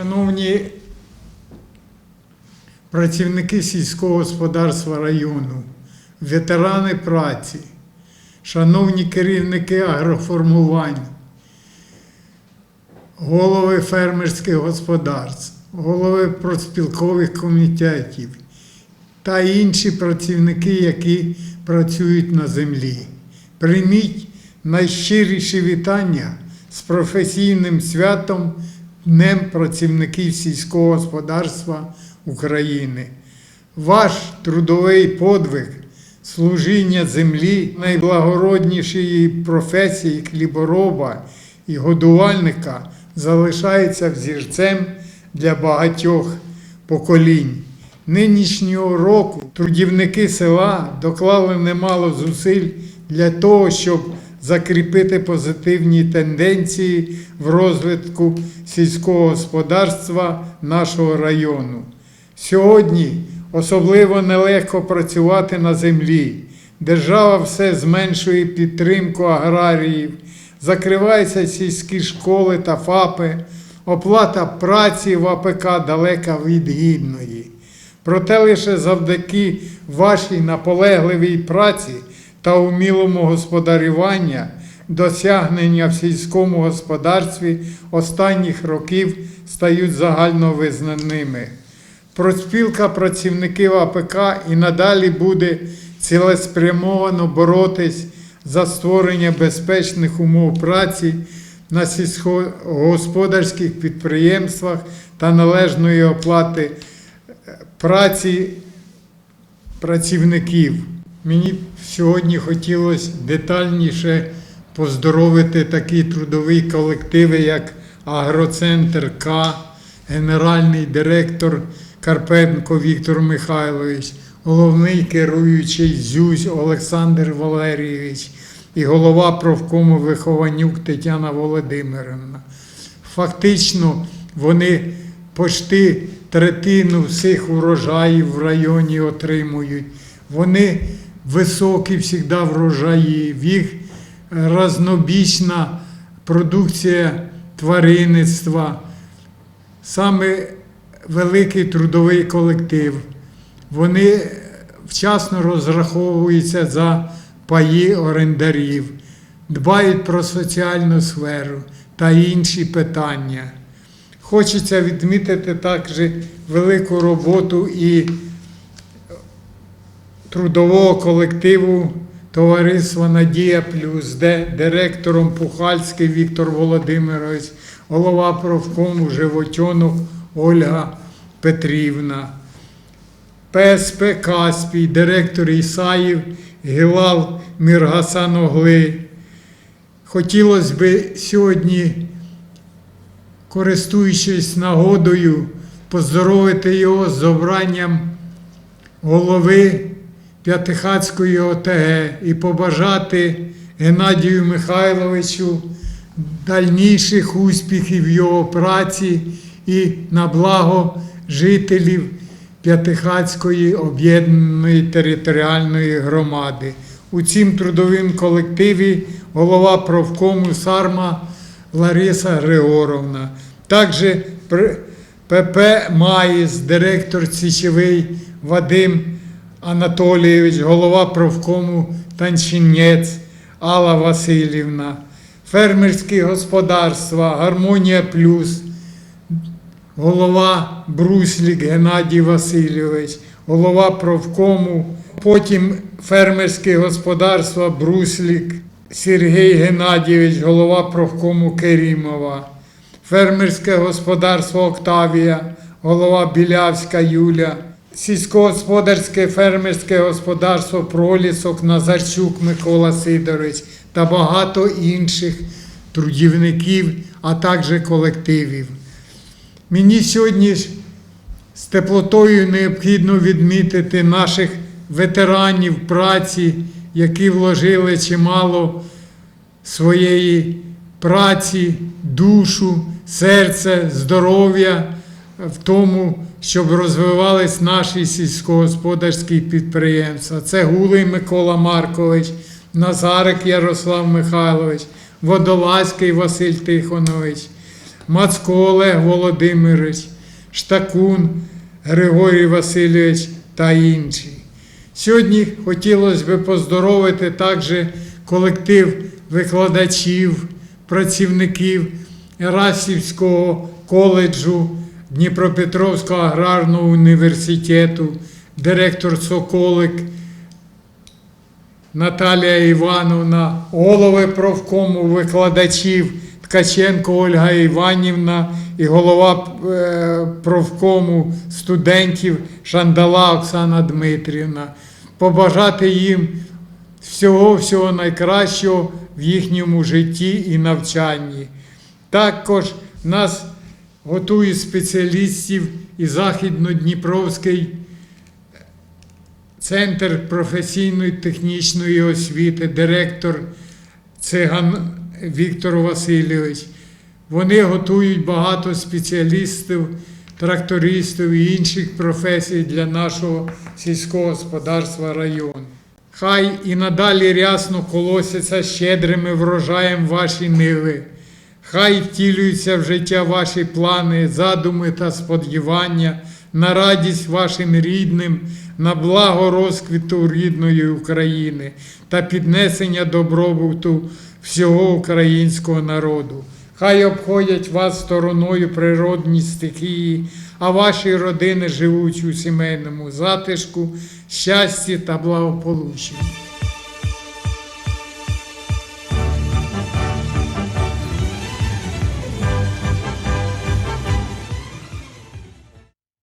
Шановні працівники сільського господарства району, ветерани праці, шановні керівники агроформувань, голови фермерських господарств, голови проспілкових комітетів та інші працівники, які працюють на землі. Прийміть найщиріші вітання з професійним святом Днем працівників сільського господарства України. Ваш трудовий подвиг, служіння землі, найблагороднішої професії хлібороба і годувальника залишається взірцем для багатьох поколінь. Нинішнього року трудівники села доклали немало зусиль для того, щоб закріпити позитивні тенденції в розвитку сільського господарства нашого району. Сьогодні особливо нелегко працювати на землі. Держава все зменшує підтримку аграріїв, закриваються сільські школи та ФАПи, оплата праці в АПК далека від гідної. Проте лише завдяки вашій наполегливій праці та умілому господарюванню досягнення в сільському господарстві останніх років стають загальновизнаними. Проспілка працівників АПК і надалі буде цілеспрямовано боротись за створення безпечних умов праці на сільськогосподарських підприємствах та належної оплати е, праці працівників. Мені сьогодні хотілося детальніше поздоровити такі трудові колективи, як Агроцентр К, генеральний директор Карпенко Віктор Михайлович, головний керуючий Зюзь Олександр Валерійович і голова профкому Вихованюк Тетяна Володимирівна. Фактично, вони почти третину всіх урожаїв в районі отримують. Вони високі завжди врожаї, в їх разнобічна продукція тваринництва, саме великий трудовий колектив. Вони вчасно розраховуються за паї орендарів, дбають про соціальну сферу та інші питання. Хочеться відмітити також велику роботу і трудового колективу товариства Надія Плюс, де директором Пухальський Віктор Володимирович, голова профкому Животьонок Ольга Петрівна, ПСП Каспій, директор Ісаїв Гілал Міргасан Огли. Хотілося б сьогодні, користуючись нагодою, поздоровити його з обранням голови П'ятихатської ОТГ і побажати Геннадію Михайловичу дальніших успіхів його праці і на благо жителів П'ятихатської об'єднаної територіальної громади. У цім трудовім колективі голова профкому Сарма Лариса Григоровна. Також ПП Маїс, директор Січовий Вадим Анатолійович, голова профкому Танчинець Алла Васильівна, фермерські господарства, Гармонія Плюс, голова Бруслік Геннадій Васильович, голова профкому, потім фермерське господарство Бруслік Сергій Геннадійович, голова профкому Керімова, фермерське господарство Октавія, голова Білявська Юля, сільськогосподарське фермерське господарство Пролісок Назарчук Микола Сидорович та багато інших трудівників, а також колективів. Мені сьогодні ж з теплотою необхідно відмітити наших ветеранів праці, які вложили чимало своєї праці, душу, серце, здоров'я в тому, щоб розвивались наші сільськогосподарські підприємства. Це Гулий Микола Маркович, Назарик Ярослав Михайлович, Водолазький Василь Тихонович, Мацко Олег Володимирович, Штакун Григорій Васильович та інші. Сьогодні хотілося б поздоровити також колектив викладачів, працівників Расівського коледжу Дніпропетровського аграрного університету, директор Соколик Наталія Івановна, голови профкому викладачів Ткаченко Ольга Іванівна і голова е, профкому студентів Шандала Оксана Дмитрівна. Побажати їм всього всього найкращого в їхньому житті і навчанні. Також нас готують спеціалістів і Західнодніпровський Центр професійної технічної освіти, директор Циган Віктор Васильович. Вони готують багато спеціалістів, трактористів і інших професій для нашого сільського господарства району. Хай і надалі рясно колосяться щедрими врожаєм ваші ниви. Хай втілюються в життя ваші плани, задуми та сподівання на радість вашим рідним, на благо розквіту рідної України та піднесення добробуту всього українського народу. Хай обходять вас стороною природні стихії, а ваші родини живуть у сімейному затишку, щасті та благополуччі.